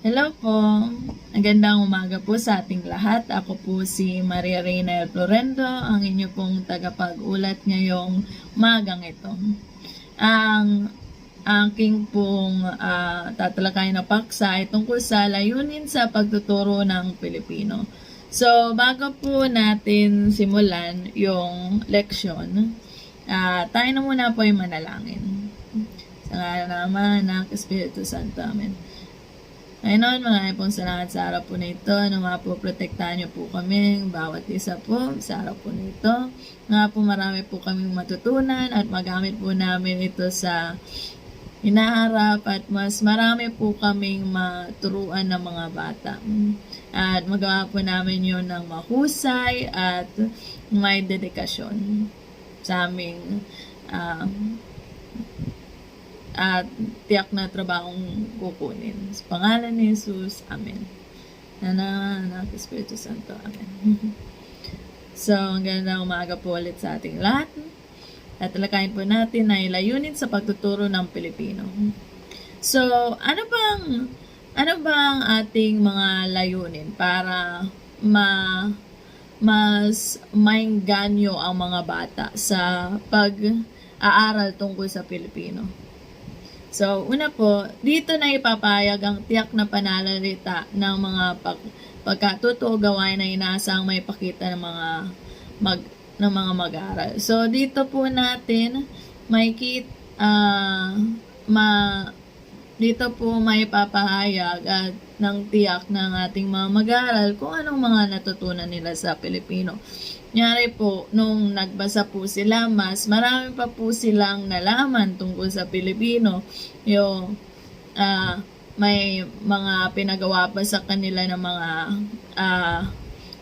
Hello po. Magandang umaga po sa ating lahat. Ako po si Maria Reyna Florendo, ang inyo pong tagapag-ulat ngayong umagang ito. Ang aking pong ah, tatalakayin na paksa ay tungkol sa layunin sa pagtuturo ng Pilipino. So, bago po natin simulan yung leksyon, ah, tayo na muna po ay manalangin. Sa ngalan naman ng Espiritu Santo. Amen. Ngayon, mga pong salamat sa araw po na ito. Nawa po, protektahan niyo po kami, bawat isa po, sa araw po na ito. Nga po, marami po kaming matutunan at magamit po namin ito sa hinaharap at mas marami po kaming maturuan ng mga bata. At magawa po namin yun ng mahusay at may dedikasyon sa aming ah, at tiyak na trabahong kukunin. Sa pangalan ni Jesus, Amen. Nana, anak, Espiritu Santo, Amen. so, ang ganda umaga po ulit sa ating lahat. At talakayin po natin na layunin sa pagtuturo ng Pilipino. So, ano bang ano bang ating mga layunin para ma mas maingganyo ang mga bata sa pag-aaral tungkol sa Pilipino? So, una po, dito na ipapayag ang tiyak na pananalita ng mga pag, pagkatuto gawain na inaasang may pakita ng mga mag ng mga mag-aaral. So, dito po natin may kit ah, ma dito po may papahayag at ng tiyak ng ating mga mag-aaral kung anong mga natutunan nila sa Pilipino. Nyari po, nung nagbasa po sila, mas marami pa po silang nalaman tungkol sa Pilipino. Yung ah, may mga pinagawa pa sa kanila ng mga ah,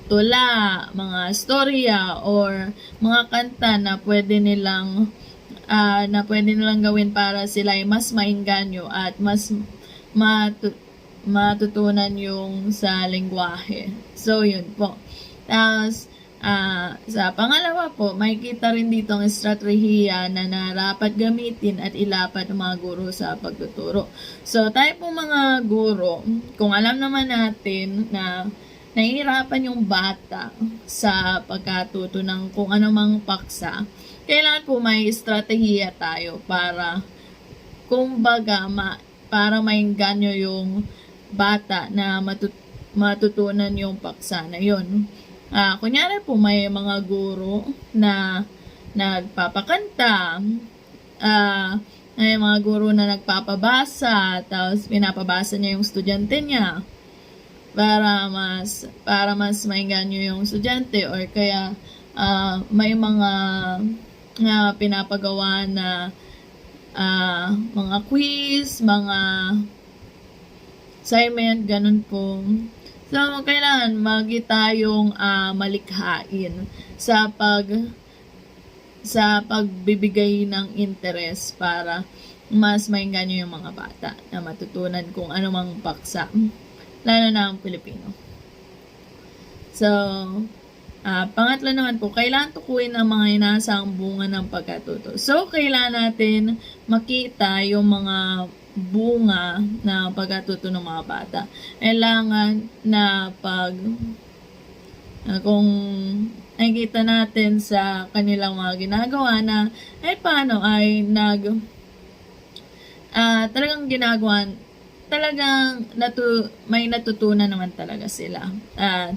tula, mga storya, or mga kanta na pwede nilang ah, na pwede nilang gawin para sila ay mas maingganyo at mas matu- matutunan yung sa lengguwahe. So, yun po. Tapos, ah, sa pangalawa po, makikita rin dito ang estratehiya na narapat gamitin at ilapat ng mga guro sa pagtuturo. So, tayo po mga guro, kung alam naman natin na nahihirapan yung bata sa pagkatuto ng kung ano mang paksa, kailangan po may estratehiya tayo para kumbaga ma, para maingganyo yung bata na matut- matutunan yung paksa na yun. Ah, kunyari po may mga guro na nagpapakanta, ah, may mga guro na nagpapabasa, tapos pinapabasa niya yung estudyante niya para mas para mas mainganyo yung estudyante or kaya ah, may mga na pinapagawa na ah, mga quiz, mga assignment, ganun po. So, kailangan magi tayong ah, malikhain sa pag sa pagbibigay ng interest para mas mainganyo yung mga bata na matutunan kung ano mang paksa, lalo na ang Pilipino. So, ah pangatlo naman po, kailangan tukuyin ang mga inaasang bunga ng pagkatuto. So, kailangan natin makita yung mga bunga ng pagkatuto ng mga bata. Kailangan na pag ah, kung nakikita natin sa kanilang mga ginagawa na ay paano ay nag ah talagang ginagawa talagang natu, may natutunan naman talaga sila. At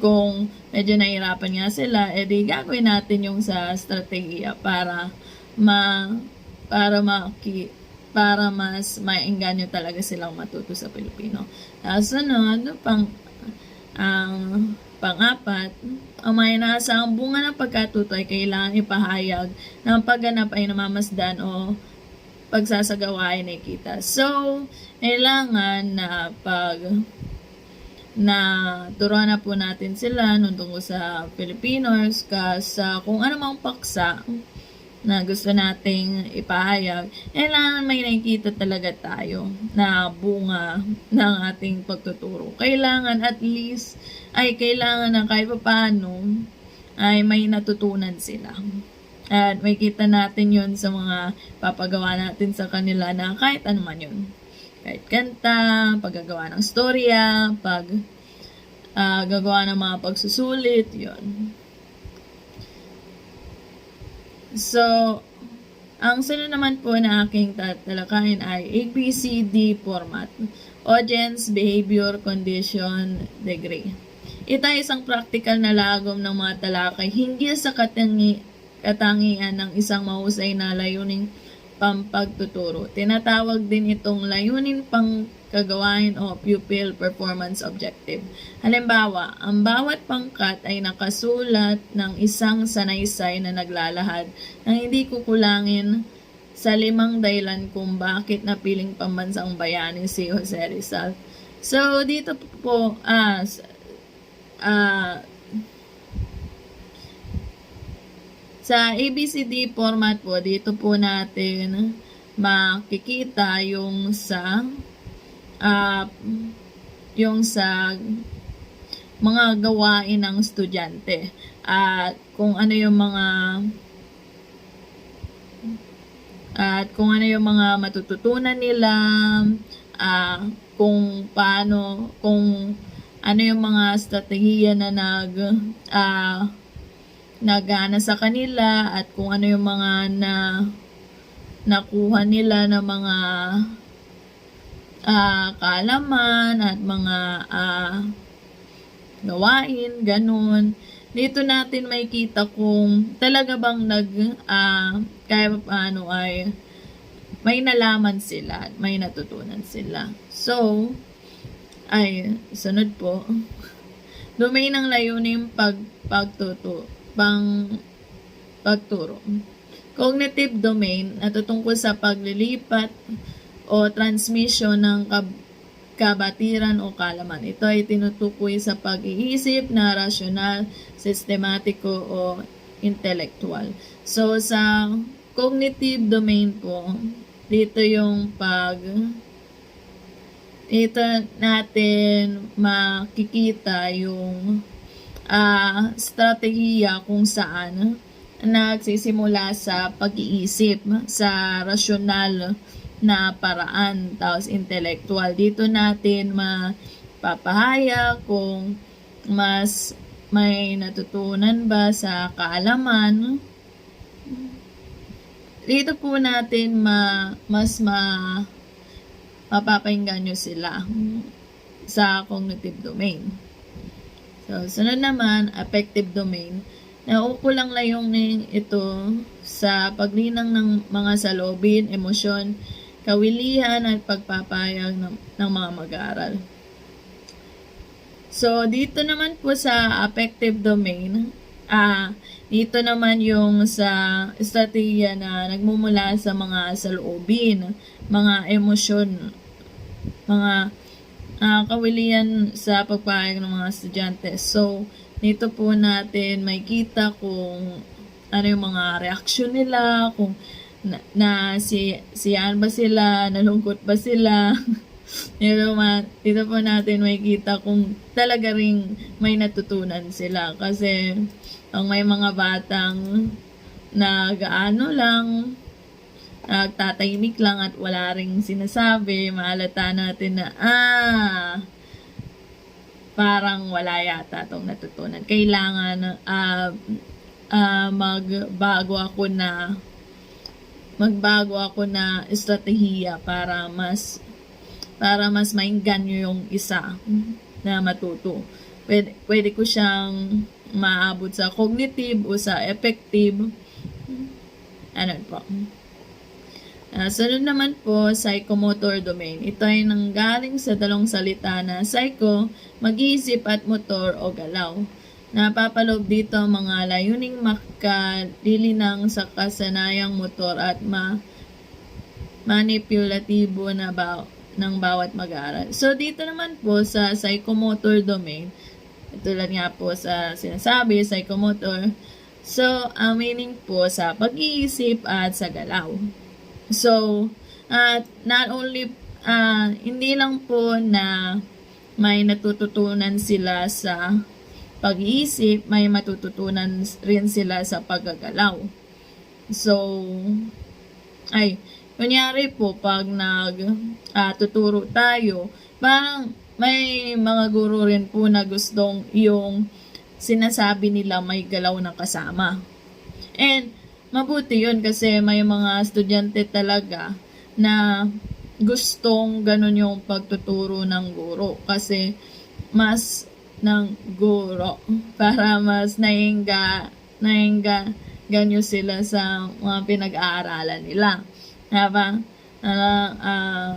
kung medyo nahihirapan nga sila, edi gagawin natin yung sa strategiya para ma para maki para mas maingganyo talaga silang matuto sa Pilipino. Tapos sunod, pang ang pang-apat, ang may inaasahang bunga ng pagkatuto ay kailangan ipahayag na ang pagganap ay namamasdan o pagsasagawain ay kita. So, kailangan na pag na turuan na po natin sila nung tungkol sa Filipinos ka sa kung ano mang paksa na gusto nating ipahayag, kailangan may nakikita talaga tayo na bunga ng ating pagtuturo. Kailangan at least ay kailangan na kahit pa paano ay may natutunan sila. At may kita natin yon sa mga papagawa natin sa kanila na kahit ano man yun. kahit kanta, paggagawa ng storya, pag ah, gagawa ng mga pagsusulit, yon. So, ang sunod naman po na aking tatalakayin ay ABCD format. Audience, Behavior, Condition, Degree. Ito ay isang practical na lagom ng mga talakay hinggil sa katangi, katangian ng isang mahusay na layuning pampagtuturo. Tinatawag din itong layunin pang kagawain o pupil performance objective. Halimbawa, ang bawat pangkat ay nakasulat ng isang sanaysay na naglalahad ng hindi kukulangin sa limang dahilan kung bakit napiling pambansang bayani si Jose Rizal. So, dito po, ah, s- ah, sa ABCD format po, dito po natin makikita yung sa ah, yung sa mga gawain ng estudyante. At kung ano yung mga at kung ano yung mga matututunan nila ah, kung paano kung ano yung mga strategiya na nag ah, nagana sa kanila at kung ano yung mga na nakuha nila ng mga ah, kaalaman at mga ah, gawain, ganun. Dito natin may kita kung talaga bang nag, ah, kaya pa paano ay may nalaman sila, at may natutunan sila. So, ay, sunod po. Domain ng layunin pag, pagtuto, pang pagturo. Cognitive domain, natutungkol sa paglilipat o transmission ng kab- kabatiran o kalaman. Ito ay tinutukoy sa pag-iisip na rasyonal, sistematiko o intellectual. So, sa cognitive domain po, dito yung pag dito natin makikita yung ah strategiya kung saan nagsisimula sa pag-iisip, sa rasyonal na paraan, tapos intellectual. Dito natin mapapahaya kung mas may natutunan ba sa kaalaman. Dito po natin ma, mas ma, mapapakinggan nyo sila sa cognitive domain. So, sunod naman, affective domain. Naukulang layunin ito sa paglinang ng mga salobin, emosyon, kawilihan at pagpapayag ng, ng mga mag-aaral. So, dito naman po sa affective domain, ah, dito naman yung sa estratehiya na nagmumula sa mga saloobin, mga emosyon, mga ah, kawilian sa pagpapayag ng mga estudyante. So, dito po natin may kita kung ano yung mga reaksyon nila, kung na, na si siyaan ba sila, nalungkot ba sila. dito, ma, dito po natin may kita kung talaga ring may natutunan sila. Kasi ang may mga batang nagaano lang, nagtatahimik lang at wala ring sinasabi, maalata natin na, ah, parang wala yata itong natutunan. Kailangan ah ah, magbago ako na magbago ako na estratehiya para mas para mas maingganyo yung isa na matuto. Pwede, pwede ko siyang maabot sa cognitive o sa effective. Ano po? Ah, sunod naman po, psychomotor domain. Ito ay nanggaling sa dalawang salita na psycho, mag-iisip at motor o galaw. Napapaloob dito ang mga layuning makalilinang sa kasanayang motor at ma manipulatibo na ba ng bawat mag-aaral. So, dito naman po sa psychomotor domain, tulad nga po sa sinasabi, psychomotor, so, ang meaning po sa pag-iisip at sa galaw. So, at not only, ah, hindi lang po na may natututunan sila sa pag-iisip, may matututunan rin sila sa paggagalaw. So, ay, kunyari po, pag nag ah, tuturo tayo, parang may mga guro rin po na gustong yung sinasabi nila may galaw na kasama. And mabuti yun kasi may mga estudyante talaga na gustong ganun yung pagtuturo ng guro kasi mas ng guro para mas nainga nainga ganyo sila sa mga pinag-aaralan nila. Diba? Ah, ah,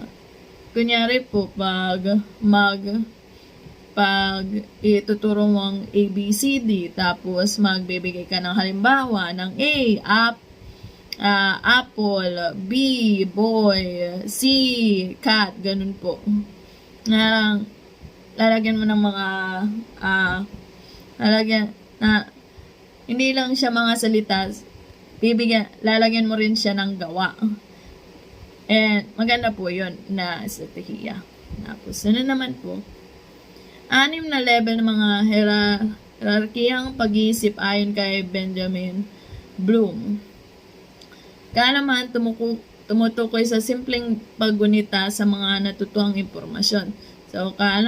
kunyari po, pag mag pag ituturo mo ang ABCD, tapos magbibigay ka ng halimbawa ng A, up, ah, apple, B, boy, C, cat, ganun po. Na lalagyan mo ng mga ah, lalagyan na hindi lang siya mga salita, bibigyan, lalagyan mo rin siya ng gawa. And maganda po yun na estratehiya. Tapos, ano naman po, anim na level ng mga hera- hierarkiyang pag-iisip ayon kay Benjamin Bloom. Kaya naman tumuku, tumutukoy sa simpleng paggunita sa mga natutuang impormasyon. So, kaya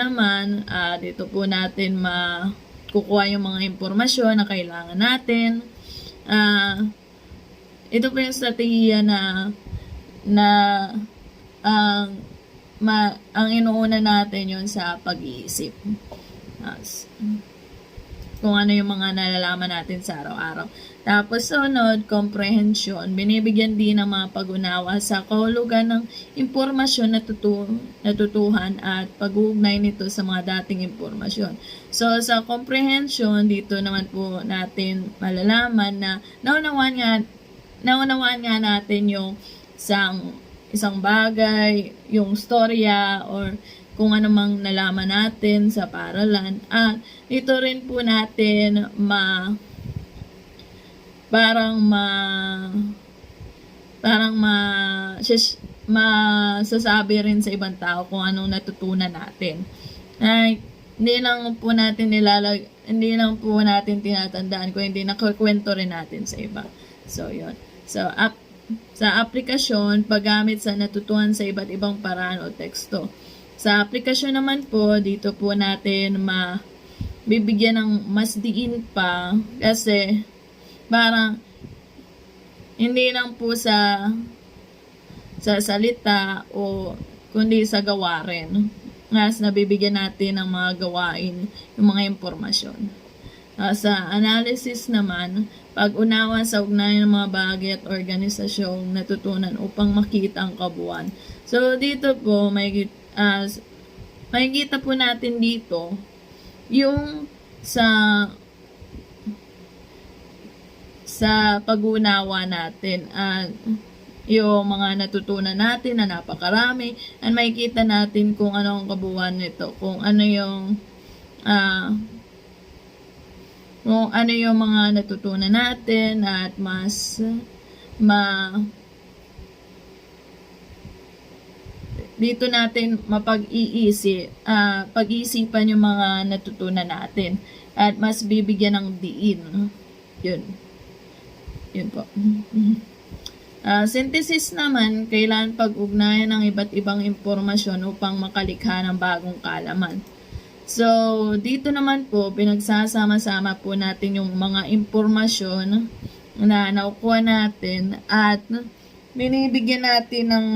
ah, dito po natin makukuha yung mga impormasyon na kailangan natin. Ah, ito po yung strategiya na na ang ma, ang inuuna natin yon sa pag-iisip. As, kung ano yung mga nalalaman natin sa araw-araw. Tapos sunod, comprehension. Binibigyan din ng mga pag-unawa sa kahulugan ng impormasyon na tutu- natutuhan at pag-uugnay nito sa mga dating impormasyon. So, sa comprehension, dito naman po natin malalaman na naunawaan nga, naunawaan nga natin yung isang isang bagay, yung storya, or kung ano mang nalaman natin sa paralan. At ito rin po natin ma parang ma parang ma sis- masasabi rin sa ibang tao kung anong natutunan natin. Ay, hindi lang po natin nilalag hindi lang po natin tinatandaan kung hindi nakukwento rin natin sa iba. So, yun. So, up, sa aplikasyon, paggamit sa natutuhan sa iba't ibang paraan o teksto. Sa aplikasyon naman po, dito po natin ma bibigyan ng mas diin pa kasi parang hindi lang po sa sa salita o kundi sa gawa rin. Mas nabibigyan natin ng mga gawain, yung mga impormasyon. Ah, sa analysis naman, pag-unawa sa ugnayan ng mga bagay at organisasyong natutunan upang makita ang kabuuan. So, dito po, may, uh, makikita po natin dito yung sa sa pag-unawa natin at yung mga natutunan natin na napakarami and makikita natin kung ano ang kabuuan nito, kung ano yung ah kung ano yung mga natutunan natin at mas ma dito natin mapag-iisi, ah pag-iisipan yung mga natutunan natin at mas bibigyan ng diin. Yun. Yun po. Ah, synthesis naman, kailangan pag-ugnayan ng iba't ibang impormasyon upang makalikha ng bagong kalaman. So, dito naman po, pinagsasama-sama po natin yung mga impormasyon na nakukuha natin at binibigyan natin ng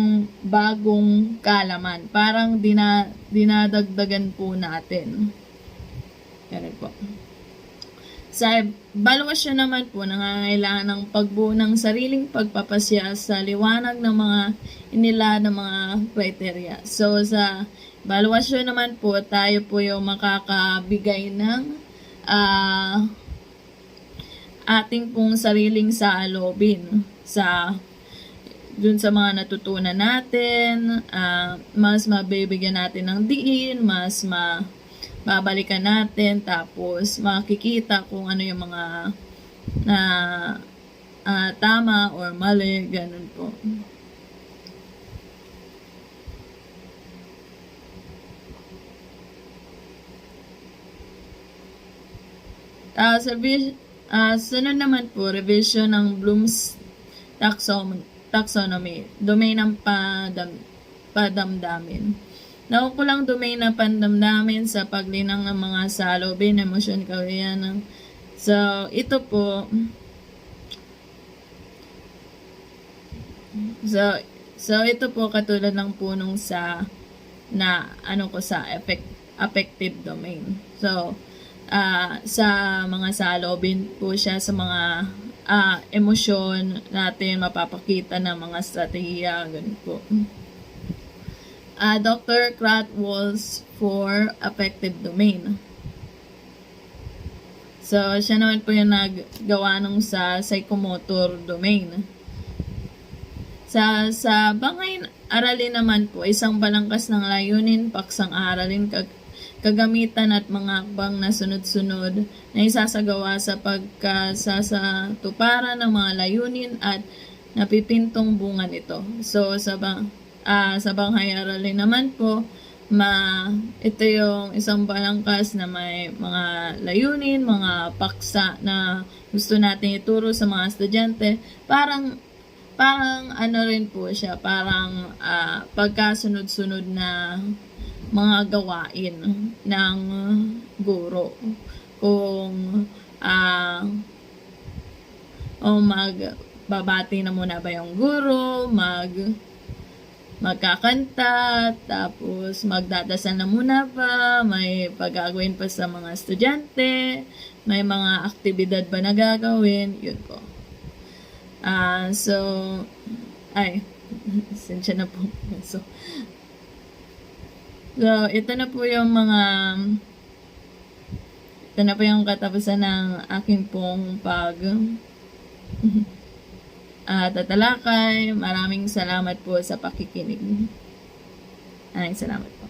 bagong kalaman. Parang dina, dinadagdagan po natin. Ganun po. Sa evaluation naman po, nangangailangan ng pagbuo ng sariling pagpapasya sa liwanag ng mga inila ng mga criteria. So, sa evaluation naman po, tayo po yung makakabigay ng ah ating pong sariling saalobin sa dun sa mga natutunan natin, ah, mas mabibigyan natin ng diin, mas ma babalikan natin, tapos makikita kung ano yung mga na ah, tama or mali, ganun po. Ah, sa vis- ah, sunod naman po, revision ng Bloom's taxonomy, taxonomy, domain ng padam, padamdamin. Naukulang domain na pandamdamin sa paglinang ng mga salobin, emosyon, kawiyan. So, ito po, so, so ito po katulad ng punong sa na ano ko sa effect, affective domain. So, ah sa mga salobin po siya sa mga ah emosyon natin mapapakita ng mga strategiya ganun po. Ah Dr. Kratwalls for affective domain. So, siya naman po yung naggawa nung sa psychomotor domain. Sa sa bangay aralin naman po, isang balangkas ng layunin, paksang aralin, kag, kagamitan at mga akbang na sunod-sunod na isasagawa sa pagkasasatuparan ng mga layunin at napipintong bunga nito. So sa bang ah, sa banghay aralin naman po, ma ito yung isang balangkas na may mga layunin, mga paksa na gusto natin ituro sa mga estudyante. Parang parang ano rin po siya, parang ah, pagkasunod-sunod na mga gawain ng guro. Kung ah o magbabati na muna ba yung guro, mag magkakanta, tapos magdadasal na muna pa, may pagagawin pa sa mga estudyante, may mga aktibidad ba na gagawin, yun po. Ah, so, ay, sensya na po. So, so, ito na po yung mga, ito na po yung katapusan ng aking pong pag, ah, tatalakay. Maraming salamat po sa pakikinig. Maraming salamat.